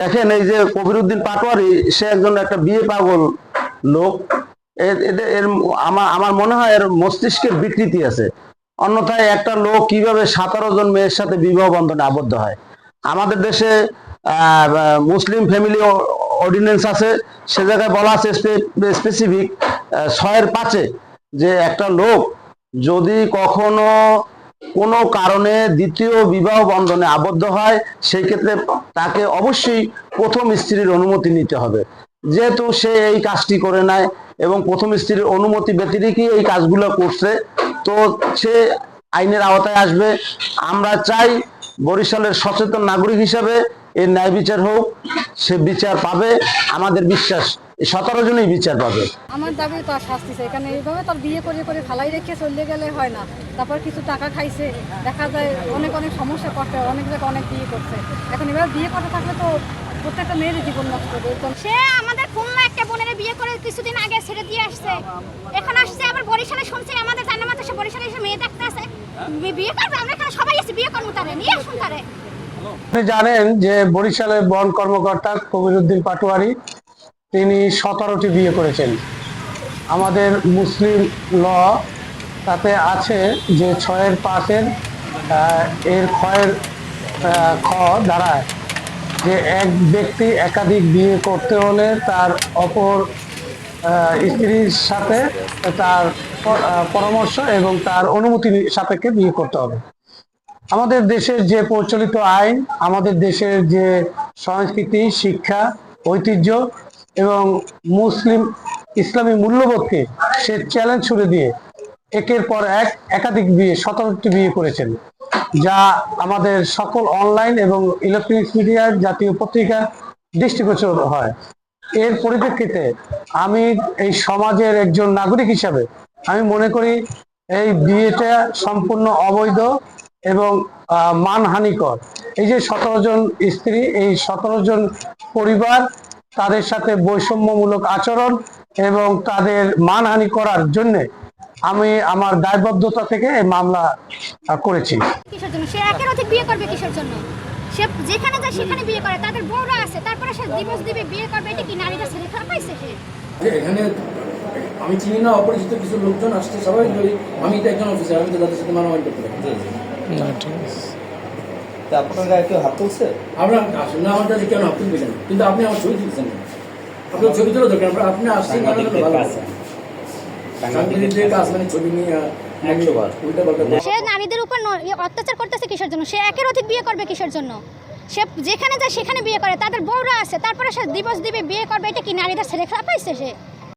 দেখেন, এই যে কবিরুদ্দিন পাটোয়ারি, সে একজন একটা বিয়ে পাগল লোক। এর আমার আমার মনে হয় এর মস্তিষ্কের বিকৃতি আছে। অন্যথায় একটা লোক কীভাবে সতেরো জন মেয়ের সাথে বিবাহ বন্ধনে আবদ্ধ হয়? আমাদের দেশে মুসলিম ফ্যামিলি অর্ডিনেন্স আছে। সে জায়গায় বলা আছে স্পেসিফিক ছয়ের পাঁচে যে একটা লোক যদি কখনো কোনো কারণে দ্বিতীয় বিবাহ বন্ধনে আবদ্ধ হয় সেই ক্ষেত্রে তাকে অবশ্যই প্রথম স্ত্রীর অনুমতি নিতে হবে। যেহেতু সে এই কাজটি করে নেয় এবং প্রথম স্ত্রীর অনুমতি ব্যতিরিকই এই কাজগুলো করছে, তো সে আইনের আওতায় আসবে। আমরা চাই বরিশালের সচেতন নাগরিক হিসাবে এর ন্যায় বিচার হোক সে বিচার পাবে আমাদের বিশ্বাস সতেরো জনই বিচার পাবে। আমার দাবি তার শাস্তি চাই এখানে এইভাবে তার বিয়ে করে করে ফালাই রেখে চলে গেলে হয় না। তারপর কিছু টাকা খাইছে দেখা যায় অনেক অনেক সমস্যা করতে হয় অনেক জায়গায় অনেক বিয়ে করছে। এখন এবার বিয়ে করতে থাকলে তো প্রত্যেকটা মেয়েরই জীবন নষ্ট হবে সে আমাদের খুলনা একটা বোনের বিয়ে করে কিছুদিন আগে ছেড়ে দিয়ে আসছে। এখন আসছে আবার বরিশালে শুনছি আমাদের জানা মতো সে বরিশালে এসে মেয়ে দেখতে আছে বিয়ে করবে? আমরা এখানে সবাই এসে বিয়ে করব তারে নিয়ে আসুন তারে আপনি জানেন যে বরিশালের বন কর্মকর্তা কবিরুদ্দিন পাটোয়ারি তিনি সতেরোটি বিয়ে করেছেন। আমাদের মুসলিম ল তাতে আছে যে ছয়ের আহ, এর ক্ষয়ের খ দাঁড়ায়। যে এক ব্যক্তি একাধিক বিয়ে করতে হলে তার অপর স্ত্রীর সাথে তার পরামর্শ এবং তার অনুমতি সাপেক্ষে বিয়ে করতে হবে। আমাদের দেশের যে প্রচলিত আইন, আমাদের দেশের যে সংস্কৃতি, শিক্ষা, ঐতিহ্য এবং মুসলিম, ইসলামী মূল্যবোধকে সে চ্যালেঞ্জ ছুড়ে দিয়ে একের পর এক একাধিক বিয়ে, সতেরোটি বিয়ে করেছেন, যা আমাদের সকল অনলাইন এবং ইলেকট্রনিক্স মিডিয়ার জাতীয় পত্রিকা দৃষ্টিগোচর হয়। এর পরিপ্রেক্ষিতে আমি এই সমাজের একজন নাগরিক হিসাবে আমি মনে করি এই বিয়েটা সম্পূর্ণ অবৈধ এবং মানহানিকর। এই যে সতেরো জন স্ত্রী এই সতেরো জন পরিবার তাদের সাথে বৈষম্যমূলক আচরণ এবং তাদের মানহানি করার জন্য আমি আমার দায়বদ্ধতা থেকে এই মামলা করেছি। কিসের জন্য? সে একের অধিক বিয়ে করবে কিসের জন্য? সে যেখানে যায় সেখানে বিয়ে করে। তাদের বউরা আছে তারপরে সে দিবস দিবে বিয়ে করবে এটা কি নারীরা ছেলে খারাপ পাইছে সে? এখানে আমি চিনি না অপরিচিত কিছু লোকজন আসছে সবাই আমি তো একজন অফিসার আমি তো তাদের সাথে মারামারি করতে পারি তা আপনার গায়ে কেউ হাত তুলছে? আমরা আসুন না আমার কাছে কেন আপনি বুঝেন কিন্তু আপনি আমার ছবি তুলছেন না। আপনার ছবি তোলা দরকার আমরা আপনি আসছেন কেন ভালো কাজ। সাংবাদিকদের কাজ মানে ছবি নিয়ে। সে নারীদের উপর ন- অত্যাচার করতেছে কিসের জন্য? সে একের অধিক বিয়ে করবে কিসের জন্য? সে যেখানে যায় সেখানে বিয়ে করে তাদের বউরা আছে তারপরে সে দিবস দিবে বিয়ে করবে এটা কি নারীদের ছেলে খারাপ পাইছে সে?